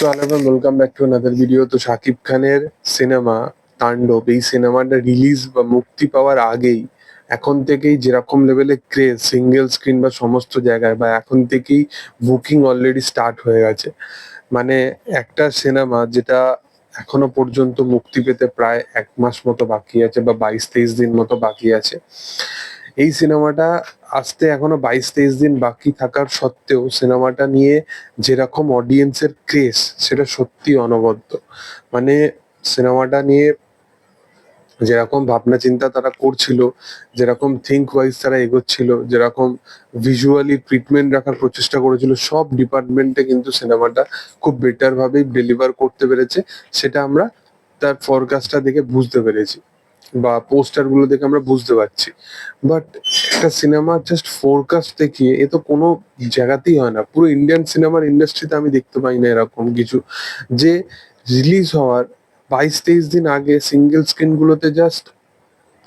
So hello welcome back to another video তো শাকিব খানের cinema তাণ্ডব, এই সিনেমাটা রিলিজ বা মুক্তি পাওয়ার আগেই, এখন থেকেই যেরকম লেভেলে ক্রেজ সিঙ্গেল স্ক্রিন বা সমস্ত জায়গায়, বা এখন থেকেই বুকিং অলরেডি স্টার্ট হয়ে গেছে। মানে একটা সিনেমা যেটা এখনও পর্যন্ত মুক্তি পেতে প্রায় এক মাস মতো বাকি আছে বা বাইশ তেইশ দিন মতো বাকি আছে। এই সিনেমাটা আসতে এখনও বাইশ তেইশ দিন বাকি থাকার সত্ত্বেও সিনেমাটা নিয়ে যেরকম অডিয়েন্সের ক্রেজ সেটা সত্যি অনবদ্য। মানে সিনেমাটা নিয়ে যেরকম ভাবনা চিন্তা তারা করছিল, যেরকম থিঙ্ক ওয়াইজ তারা এগোচ্ছিল, যেরকম ভিজুয়ালি ট্রিটমেন্ট রাখার প্রচেষ্টা করেছিল, সব ডিপার্টমেন্টে কিন্তু সিনেমাটা খুব বেটার ভাবেই ডেলিভার করতে পেরেছে, সেটা আমরা তার ফরকাস্টটা দেখে বুঝতে পেরেছি। বা পোস্টারগুলো দেখে আমরা বুঝতে পারছি। বাট একটা সিনেমা জাস্ট ফোরকাস্ট দেখিয়ে, এ তো কোনো জায়গাতেই হয় না। পুরো ইন্ডিয়ান সিনেমার ইন্ডাস্ট্রিতে আমি দেখতে পাই না এরকম কিছু। যে রিলিজ হওয়ার বাইশ তেইশ দিন আগে সিঙ্গেল স্ক্রিন গুলোতে জাস্ট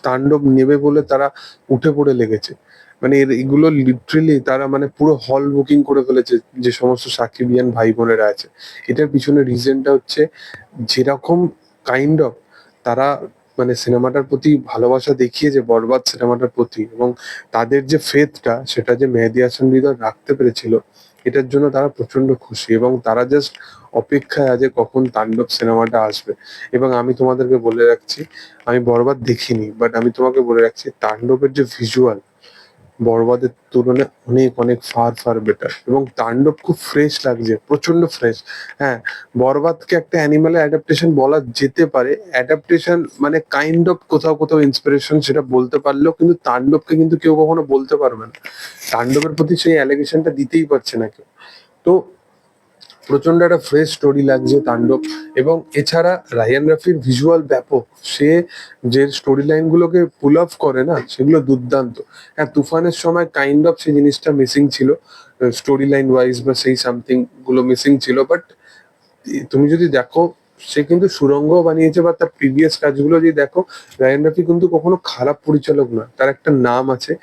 তাণ্ডব নেবে বলে তারা উঠে পড়ে লেগেছে। মানে এগুলো লিটারেলি তারা মানে পুরো হল বুকিং করে ফেলেছে যে সমস্ত সাকিবিয়ান ভাই বোনেরা আছে। এটার পিছনে রিজনটা হচ্ছে, যেরকম কাইন্ড অফ তারা মানে সিনেমাটার প্রতি ভালোবাসা দেখিয়ে যে বরবাদ সিনেমাটার প্রতি এবং তাদের যে ফেথটা সেটা যে মেহেদি হাসান হৃদয় রাখতে পেরেছিল, এটার জন্য তারা প্রচণ্ড খুশি এবং তারা জাস্ট অপেক্ষায় আছে কখন তাণ্ডব সিনেমাটা আসবে। এবং আমি তোমাদেরকে বলে রাখছি, আমি বরবাদ দেখিনি বাট আমি তোমাকে বলে রাখছি, তাণ্ডবের যে ভিজুয়াল বরবাদের তুলনায় অনেক অনেক ফার ফার বেটার এবং তাণ্ডব খুব ফ্রেশ লাগছে, প্রচণ্ড ফ্রেশ হ্যাঁ বরবাদকে একটা অ্যানিমালের অ্যাডাপ্টেশন বলা যেতে পারে। অ্যাডাপ্টেশন মানে কাইন্ড অফ কোথাও কোথাও ইন্সপিরেশন সেটা বলতে পারলেও কিন্তু তাণ্ডবকে কিন্তু কেউ কখনো বলতে পারবে না। তাণ্ডবের প্রতি সেই অ্যালিগেশনটা দিতেই পারছে না কেউ। তো প্রচণ্ড একটা ফ্রেশ স্টোরি লাগছে তাণ্ডব। এবং এছাড়া রায়ান রাফির ভিজুয়াল ব্যাপক। সে যে স্টোরি লাইন গুলোকে পুল অফ করে না, সেগুলো দুর্দান্ত। হ্যাঁ তুফানের সময় কাইন্ড অফ সেই জিনিসটা মিসিং ছিল। স্টোরি লাইন ওয়াইজ বা সেই সামথিংগুলো মিসিং ছিল। বাট তুমি যদি দেখো, সে কিন্তু সুরঙ্গ বানিয়েছে বা তার প্রিভিয়াস কাজগুলো যদি দেখো, রায়ান রাফি কিন্তু কখনো খারাপ পরিচালক না। তার একটা নাম আছে।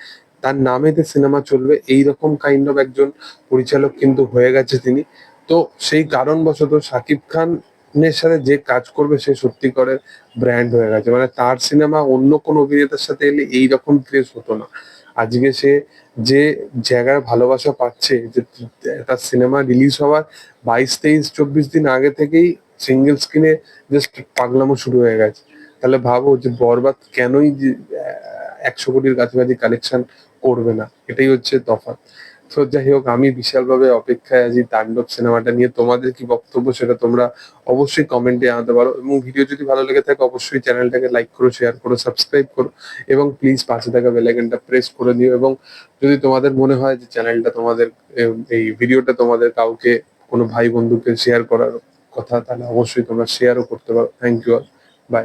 তার নামেতে সিনেমা চলবে। এইরকম কাইন্ড অফ একজন পরিচালক কিন্তু হয়ে গেছে তিনি। তো সেই কারণবশত শাকিব খানের সাথে যে কাজ করবে সে সত্যি করে ব্র্যান্ড হয়ে গেছে। মানে তার সিনেমা অন্য কোন অভিনেতার সাথে এলে এইরকম ক্রেজ হতো না। আজকে সে যে জায়গায় ভালোবাসা পাচ্ছে, যে তার সিনেমা রিলিজ হওয়ার বাইশ, তেইশ, চব্বিশ দিন আগে থেকেই সিঙ্গেল স্ক্রিনে জাস্ট পাগলামো শুরু হয়ে গেছে। তাহলে ভাবো যে বরবাদ কেনই একশো কোটির কাছাকাছি কালেকশন করবে না। এটাই হচ্ছে তফাৎ। তো যাই হোক, আমি বিশালভাবে অপেক্ষায় আছি তাণ্ডব সিনেমাটা নিয়ে। তোমাদের কি বক্তব্য সেটা তোমরা অবশ্যই কমেন্টে জানাতে পারো এবং ভিডিও যদি ভালো লেগে থাকে, অবশ্যই চ্যানেলটাকে লাইক করো শেয়ার করো সাবস্ক্রাইব করো এবং প্লিজ পাশে থাকা বেলাইকনটা প্রেস করে দিও এবং যদি তোমাদের মনে হয় যে চ্যানেলটা তোমাদের এই ভিডিওটা তোমাদের কাউকে, কোনো ভাই বন্ধুকে শেয়ার করার কথা, তাহলে অবশ্যই তোমরা শেয়ারও করতে পারো। Thank you by